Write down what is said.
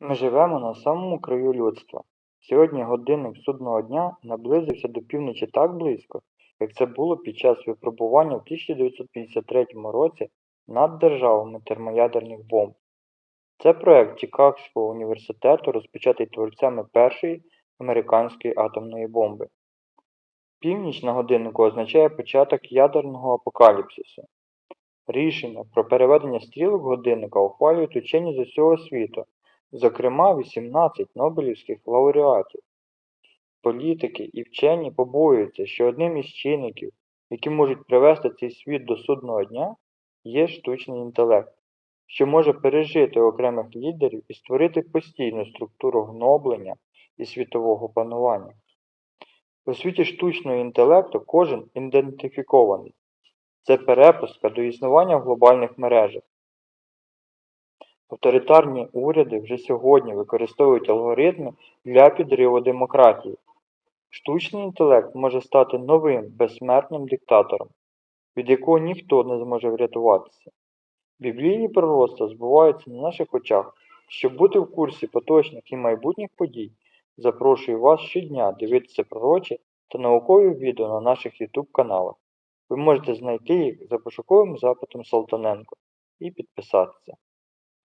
Ми живемо на самому краю людства. Сьогодні годинник судного дня наблизився до півночі так близько, як це було під час випробування в 1953 році над державами термоядерних бомб. Це проект Чикагського університету, розпочатий творцями першої американської атомної бомби. Північ на годиннику означає початок ядерного апокаліпсису. Рішення про переведення стрілок годинника ухвалюють учені з усього світу, зокрема 18 нобелівських лауреатів. Політики і вчені побоюються, що одним із чинників, які можуть привести цей світ до судного дня, є штучний інтелект, що може пережити окремих лідерів і створити постійну структуру гноблення і світового панування. У світі штучного інтелекту кожен ідентифікований. Це перепустка до існування в глобальних мережах. Авторитарні уряди вже сьогодні використовують алгоритми для підриву демократії. Штучний інтелект може стати новим безсмертним диктатором, від якого ніхто не зможе врятуватися. Біблійні пророцтва збуваються на наших очах. Щоб бути в курсі поточних і майбутніх подій, запрошую вас щодня дивитися пророчі та наукові відео на наших YouTube каналах. Ви можете знайти їх за пошуковим запитом Салтаненко і підписатися.